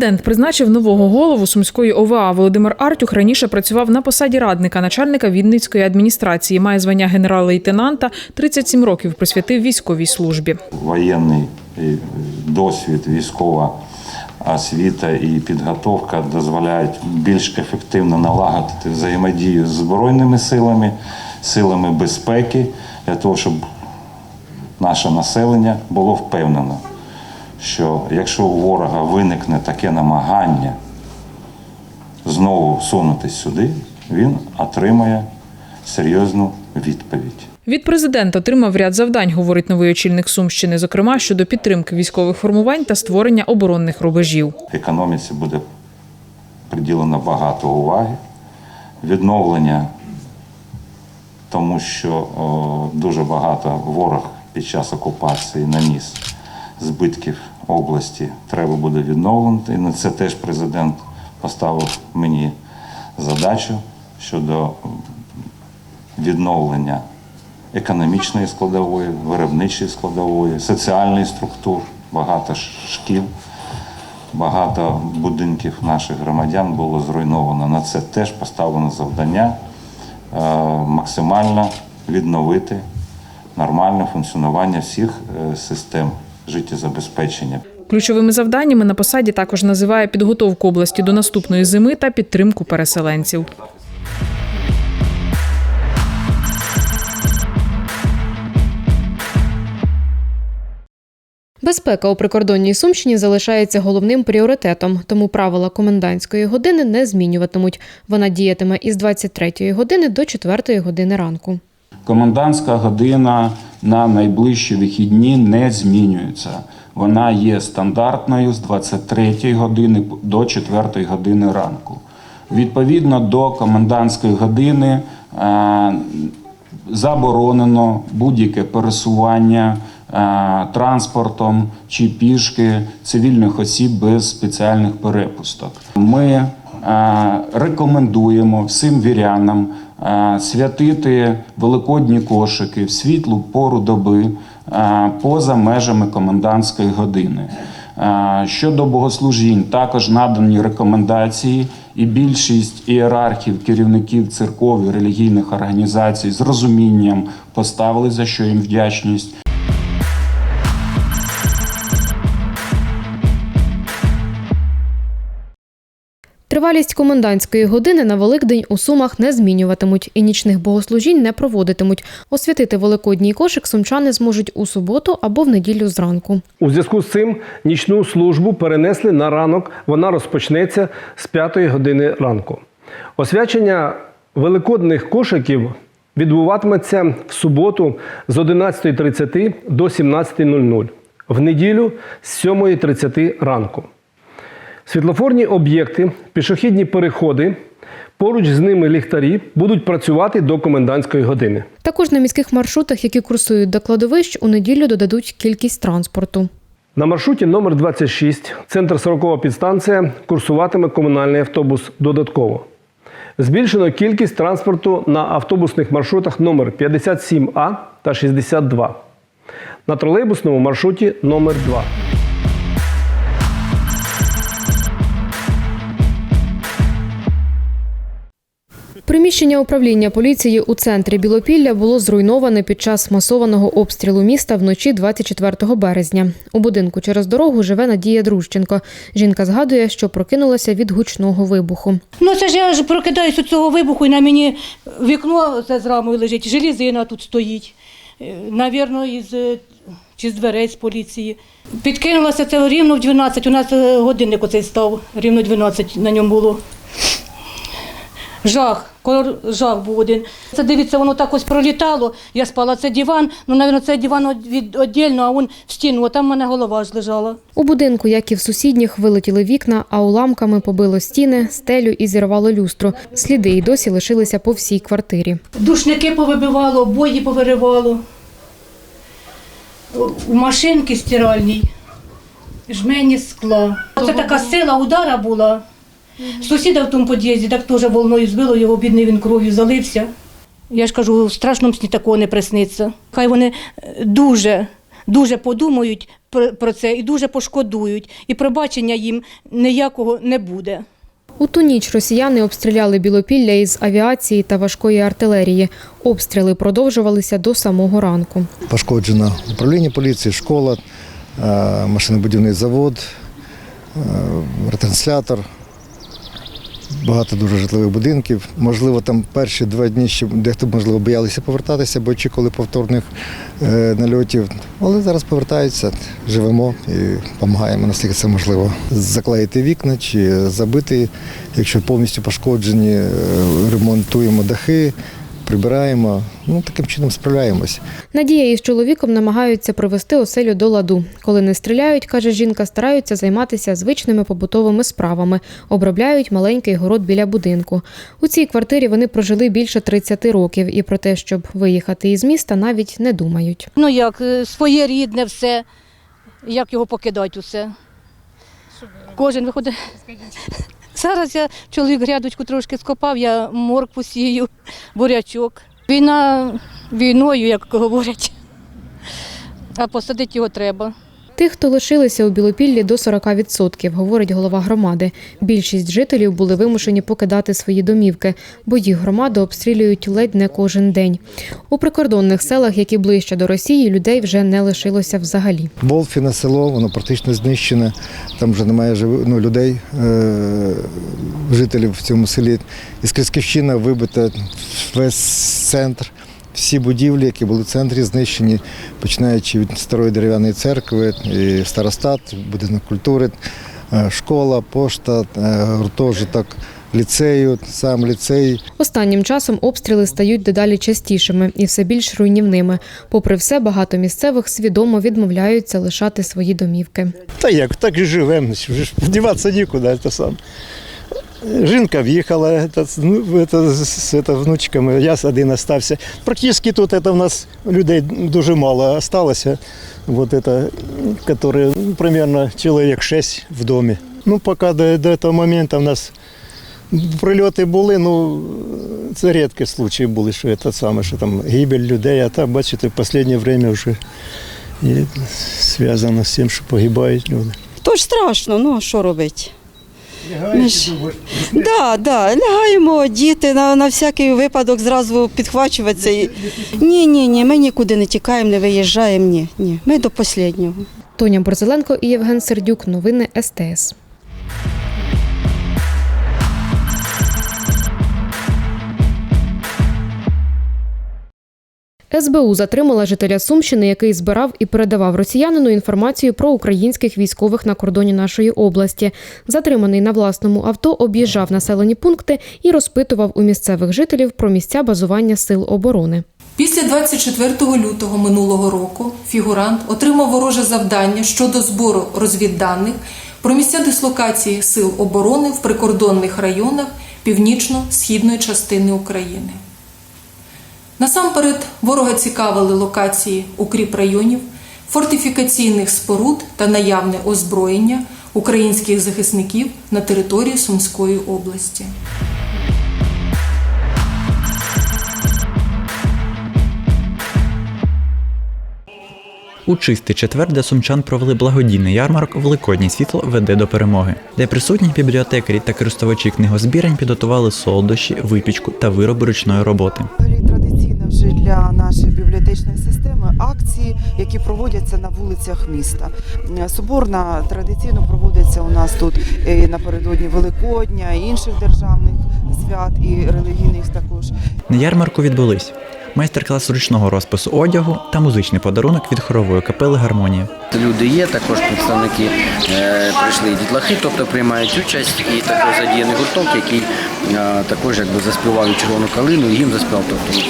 Президент призначив нового голову сумської ОВА. Володимир Артюх раніше працював на посаді радника начальника Вінницької адміністрації. Має звання генерал-лейтенанта. 37 років присвятив військовій службі. воєнний е, досвід, військова освіта і підготовка дозволяють більш ефективно налагодити взаємодію з збройними силами, силами безпеки для того, щоб наше населення було впевнено, що якщо у ворога виникне таке намагання знову сунутись сюди, він отримає серйозну відповідь. Від президента отримав ряд завдань, говорить новий очільник Сумщини, зокрема щодо підтримки військових формувань та створення оборонних рубежів. економіці буде приділено багато уваги. Відновлення, тому що о, дуже багато ворог під час окупації наніс збитків області, треба буде відновлено. І на це теж президент поставив мені задачу щодо відновлення економічної складової, виробничої складової, соціальної структур, багато шкіл. Багато будинків наших громадян було зруйновано. На це теж поставлено завдання е, максимально відновити нормальне функціонування всіх е, систем життєзабезпечення. Ключовими завданнями на посаді також називає підготовку області до наступної зими та підтримку переселенців. Безпека у прикордонній Сумщині залишається головним пріоритетом, тому правила комендантської години не змінюватимуть. Вона діятиме із 23 години до 4 години ранку. Комендантська година на найближчі вихідні не змінюється. Вона є стандартною з 23 години до 4 години ранку. Відповідно до комендантської години е, заборонено будь-яке пересування е, транспортом чи пішки цивільних осіб без спеціальних перепусток. Ми е, рекомендуємо всім вірянам святити великодні кошики в світлу пору доби е, поза межами комендантської години. Е, Щодо богослужінь, також надані рекомендації, і більшість ієрархів, керівників церков і релігійних організацій з розумінням поставили за що їм вдячність. Тривалість комендантської години на Великдень у Сумах не змінюватимуть і нічних богослужінь не проводитимуть. Освятити великодній кошик сумчани зможуть у суботу або в неділю зранку. У зв'язку з цим нічну службу перенесли на ранок. Вона розпочнеться з 5 години ранку. Освячення великодних кошиків відбуватиметься в суботу з 11.30 до 17.00, в неділю з 7.30 ранку. Світлофорні об'єкти, пішохідні переходи, поруч з ними ліхтарі будуть працювати до комендантської години. Також на міських маршрутах, які курсують до кладовищ, у неділю додадуть кількість транспорту. На маршруті номер 26 центр 40 підстанція, курсуватиме комунальний автобус додатково. Збільшено кількість транспорту на автобусних маршрутах номер 57А та 62. На тролейбусному маршруті номер 2. Приміщення управління поліції у центрі Білопілля було зруйноване під час масованого обстрілу міста вночі 24 березня. У будинку через дорогу живе Надія Дружченко. Жінка згадує, що прокинулася від гучного вибуху. Ну це ж я ж прокидаюсь від цього вибуху, і на мені вікно це з рамою лежить, желізина тут стоїть. Е, Навірно, із е, чи з дверей з поліції. Підкинулася це рівно в 12, у нас е, годинник оцей став, рівно 12 на ньому було. Жах. Жах був один. Це дивіться, воно так ось пролітало. Я спала, це диван. Ну, навіть, це диван від, віддільно, а він в стіну, а там в мене голова ж лежала. У будинку, як і в сусідніх, вилетіли вікна, а уламками побило стіни, стелю і зірвало люстру. Сліди й досі лишилися по всій квартирі. Душники повибивало, обої повиривало. У машинки стиральній, жмені скла. Це така сила удара була. Сусіда в тому під'їзді так теж волною збило, його бідний він кров'ю залився. Я ж кажу, в страшному сні такого не присниться. Хай вони е, дуже, дуже подумають про про це і дуже пошкодують. І пробачення їм ніякого не буде. У ту ніч росіяни обстріляли Білопілля із авіації та важкої артилерії. Обстріли продовжувалися до самого ранку. Пошкоджено управління поліції, школа, е, машинобудівний завод, е, ретранслятор, багато дуже житлових будинків. Можливо, там перші два дні ще дехто, можливо, боялися повертатися, бо очікували повторних е, нальотів. Але зараз повертаються, живемо і допомагаємо, наскільки це можливо. Заклеїти вікна чи забити, якщо повністю пошкоджені, е, ремонтуємо дахи, прибираємо. Ну, таким чином справляємось. Надія із чоловіком намагаються привести оселю до ладу. Коли не стріляють, каже жінка, стараються займатися звичними побутовими справами, обробляють маленький город біля будинку. У цій квартирі вони прожили більше 30 років і про те, щоб виїхати із міста, навіть не думають. Ну як, е, своє рідне все. Як його покидати усе? Кожен виходить. Зараз я чоловік грядочку трошки скопав, я моркву сію, бурячок. Війна війною, як говорять. А посадити його треба. Тих, хто лишилися у Білопіллі до 40%, говорить голова громади. Більшість жителів були вимушені покидати свої домівки, бо їх громаду обстрілюють ледь не кожен день. У прикордонних селах, які ближче до Росії, людей вже не лишилося взагалі. Волфіне село, воно практично знищене. Там вже немає ну, людей, е- жителів в цьому селі. Із Крисківщина вибита весь центр. Всі будівлі, які були в центрі, знищені, починаючи від старої дерев'яної церкви, і старостат, будинок культури, е, школа, пошта, е, гуртожиток ліцею, сам ліцей. Останнім часом обстріли стають дедалі частішими і все більш руйнівними. Попри все, багато місцевих свідомо відмовляються лишати свої домівки. Та як, так і живемо, вже ж діватися нікуди, це сам. Жінка в'їхала ну, з, внучками, я один остався. Практично тут це, в нас людей дуже мало осталося, вот это, которые, ну, примерно чоловік 6 в домі. Ну, поки до, до цього моменту в нас прильоти були, ну це рідкі случаї були, що це саме, що там гибель людей, а так, бачите, в останнє время вже зв'язано з тим, що погибають люди. То ж страшно, ну а що робити? Ми ж... Да, да, лягаємо, діти на, на всякий випадок зразу підхвачуватися. І... Ні, ні, ні, ми нікуди не тікаємо, не виїжджаємо. Ні, ні. Ми до останнього. Тоня Борзеленко і Євген Сердюк. Новини СТС. СБУ затримала жителя Сумщини, який збирав і передавав росіянину інформацію про українських військових на кордоні нашої області. Затриманий на власному авто об'їжджав населені пункти і розпитував у місцевих жителів про місця базування сил оборони. Після 24 лютого минулого року фігурант отримав вороже завдання щодо збору розвідданих про місця дислокації сил оборони в прикордонних районах північно-східної частини України. Насамперед ворога цікавили локації укріп районів, фортифікаційних споруд та наявне озброєння українських захисників на території Сумської області. У чистий четвер, де сумчан провели благодійний ярмарок Великоднє світло веде до перемоги, де присутні бібліотекарі та користувачі книгозбірень підготували солодощі, випічку та вироби ручної роботи. Взагалі для нашої бібліотечної системи акції, які проводяться на вулицях міста. Соборна традиційно проводиться у нас тут і напередодні Великодня, і інших державних свят і релігійних також. На ярмарку відбулись майстер-клас ручного розпису одягу та музичний подарунок від хорової капели Гармонія. Люди є, також представники е, прийшли дітлахи, тобто приймають участь, і також задіяний гурток, який е, також якби заспівав червону калину, і їм заспівав. Тобто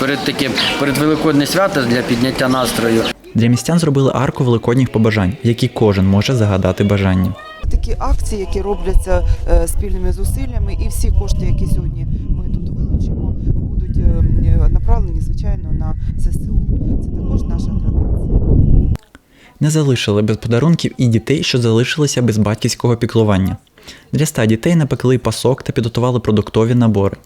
перед таким перед великодне свято для підняття настрою. Для містян зробили арку великодніх побажань, в якій кожен може загадати бажання. Такі акції, які робляться е, спільними зусиллями, і всі кошти, які сьогодні ми тут вилучимо, будуть е, е, направлені звичайно на ЗСУ. Це також наша традиція. Не залишили без подарунків і дітей, що залишилися без батьківського піклування. Для ста дітей напекли пасок та підготували продуктові набори.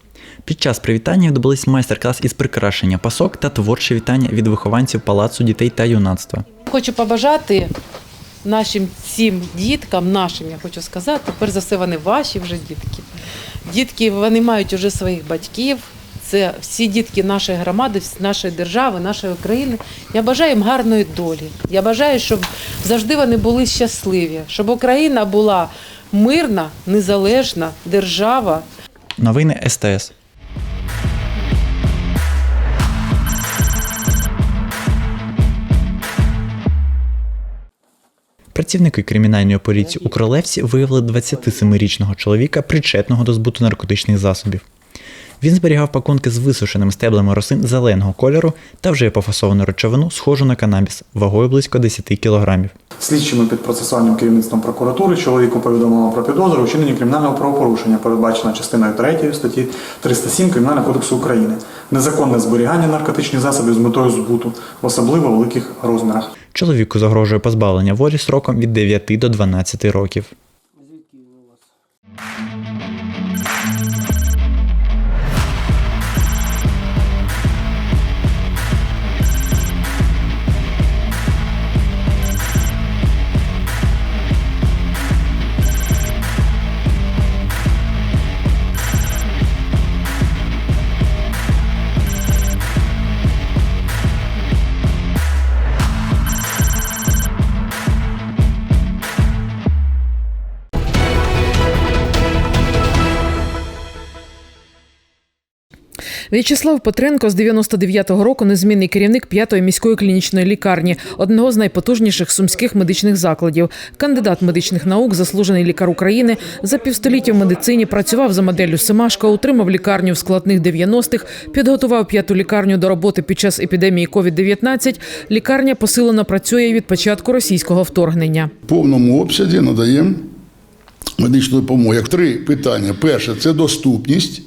Під час привітання відбулись майстер-клас із прикрашення пасок та творче вітання від вихованців палацу дітей та юнацтва. Хочу побажати нашим всім діткам, нашим, я хочу сказати, перш за все, вони ваші вже дітки. Дітки вони мають уже своїх батьків. Це всі дітки нашої громади, нашої держави, нашої України. Я бажаю їм гарної долі. Я бажаю, щоб завжди вони були щасливі, щоб Україна була мирна, незалежна держава, Новини СТС. Працівники кримінальної поліції у Кролевці виявили 27-річного чоловіка, причетного до збуту наркотичних засобів. Він зберігав пакунки з висушеними стеблами рослин зеленого кольору та вже пофасовану речовину, схожу на канабіс, вагою близько 10 кілограмів. Слідчими під процесуальним керівництвом прокуратури чоловіку повідомлено про підозру у вчиненні кримінального правопорушення, передбачено частиною 3 статті 307 Кримінального кодексу України. Незаконне зберігання наркотичних засобів з метою збуту в особливо великих розмірах. Чоловіку загрожує позбавлення волі сроком від 9 до 12 років. В'ячеслав Петренко з 99-го року незмінний керівник п'ятої міської клінічної лікарні, одного з найпотужніших сумських медичних закладів. Кандидат медичних наук, заслужений лікар України. За півстоліття в медицині працював за моделлю Семашка, утримав лікарню в складних 90-х, підготував п'яту лікарню до роботи під час епідемії COVID-19. Лікарня посилено працює від початку російського вторгнення. В повному обсязі надаємо медичну допомогу. Як три питання: перше це доступність,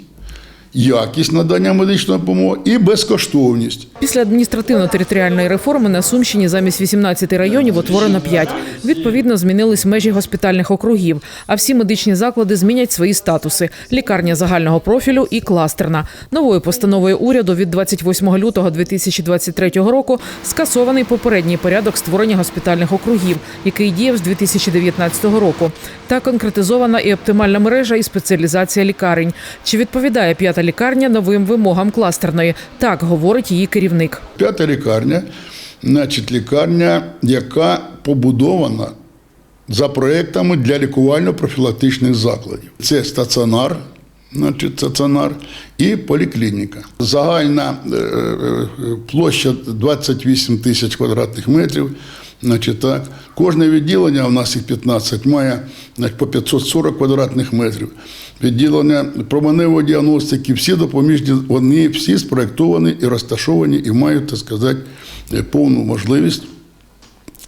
якість надання медичної допомоги і безкоштовність. Після адміністративно-територіальної реформи на Сумщині замість 18 районів утворено 5. Відповідно, змінились межі госпітальних округів. А всі медичні заклади змінять свої статуси: лікарня загального профілю і кластерна. Новою постановою уряду від 28 лютого 2023 року скасований попередній порядок створення госпітальних округів, який діяв з 2019 року. Та конкретизована і оптимальна мережа і спеціалізація лікарень. Чи відповідає п'ята лікарня новим вимогам кластерної? Так говорить її керівник. П'ята лікарня, значить, лікарня, яка побудована за проектами для лікувально-профілактичних закладів. Це стаціонар, значить, стаціонар і поліклініка. Загальна е, е, площа 28 тисяч квадратних метрів. Значить, так. Кожне відділення, у нас їх 15, має значить, по 540 квадратних метрів. Відділення променевої діагностики, всі допоміжні, вони всі спроектовані і розташовані, і мають, так сказати, повну можливість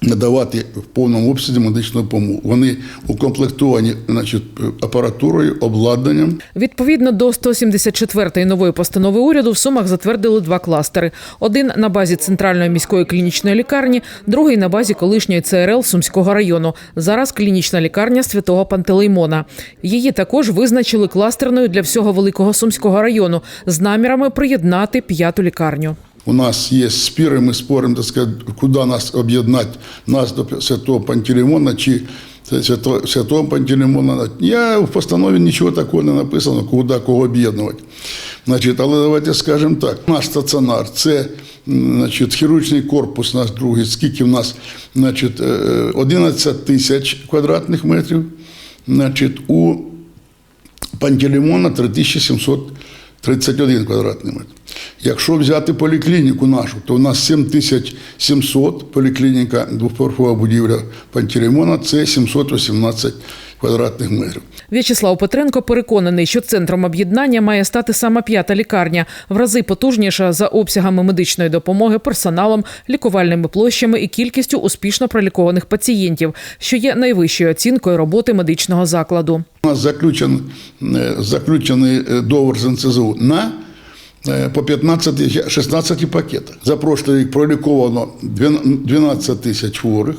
надавати в повному обсязі медичну допомогу. Вони укомплектовані значить, апаратурою, обладнанням. Відповідно до 174-ї нової постанови уряду в Сумах затвердили два кластери: один на базі центральної міської клінічної лікарні, другий на базі колишньої ЦРЛ Сумського району. Зараз клінічна лікарня святого Пантелеймона. Її також визначили кластерною для всього великого сумського району з намірами приєднати п'яту лікарню. У нас є спіри, ми споримо, так сказати, куди нас об'єднати, нас до Святого Пантелеймона чи Свято- Святого Пантелеймона. Я в постанові нічого такого не написано, куди кого об'єднувати. Значить, але давайте скажемо так: наш стаціонар це значить, хірургічний корпус, наш другий, скільки в нас значить, е, 11 тисяч квадратних метрів. Значить, у Пантелеймона 3700 31 квадратний метр. Якщо взяти поліклініку нашу, то у нас 7700 поліклініка, двоповерхова будівля Пантелеймона, це 718 квадратних метрів. В'ячеслав Петренко переконаний, що центром об'єднання має стати саме п'ята лікарня, в рази потужніша за обсягами медичної допомоги, персоналом, лікувальними площами і кількістю успішно пролікованих пацієнтів, що є найвищою оцінкою роботи медичного закладу. У нас заключен, е, заключений е, договор з НЦЗУ на е, по 15 16 пакетах. За прошлий рік проліковано 12 тисяч хворих.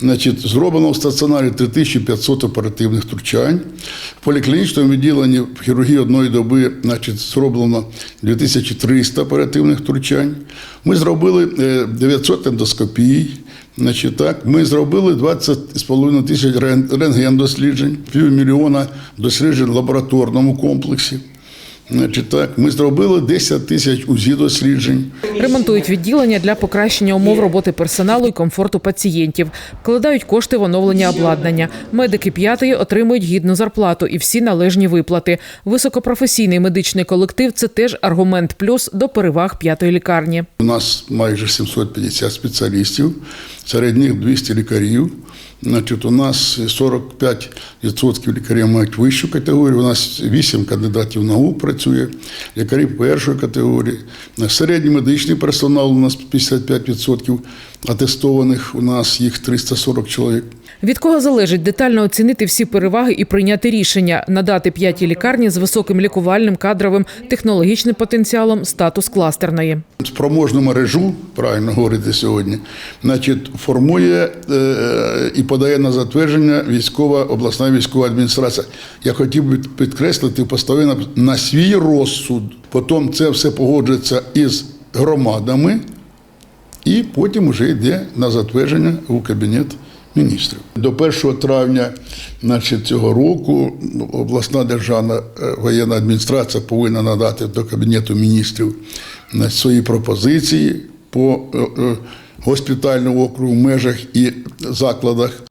Значить, зроблено в стаціонарі 3500 оперативних втручань. В поліклінічному відділенні в хірургії одної доби значить, зроблено 2300 оперативних втручань. Ми зробили е, 900 ендоскопій. Значить, так, ми зробили 20,5 тисяч рентген-досліджень, півмільйона досліджень в лабораторному комплексі. Значить, так, ми зробили 10 тисяч УЗІ досліджень. Ремонтують відділення для покращення умов роботи персоналу і комфорту пацієнтів. Вкладають кошти в оновлення обладнання. Медики п'ятої отримують гідну зарплату і всі належні виплати. Високопрофесійний медичний колектив це теж аргумент плюс до переваг п'ятої лікарні. У нас майже 750 спеціалістів, серед них 200 лікарів. Значить, у нас 45% лікарів мають вищу категорію. У нас 8 кандидатів наук працює, лікарі першої категорії. Середній медичний персонал у нас 55% атестованих, у нас їх 340 чоловік. Від кого залежить детально оцінити всі переваги і прийняти рішення надати п'ятій лікарні з високим лікувальним, кадровим, технологічним потенціалом статус кластерної. Спроможну мережу, правильно говорити сьогодні, значить, формує е, і подає на затвердження військова обласна військова адміністрація. Я хотів би підкреслити, поставити на, на свій розсуд. Потім це все погоджується із громадами, і потім вже йде на затвердження у кабінет міністрів. До 1 травня значить, цього року обласна державна е, воєнна адміністрація повинна надати до кабінету міністрів свої пропозиції по е, е, госпітальному округу, в межах і закладах.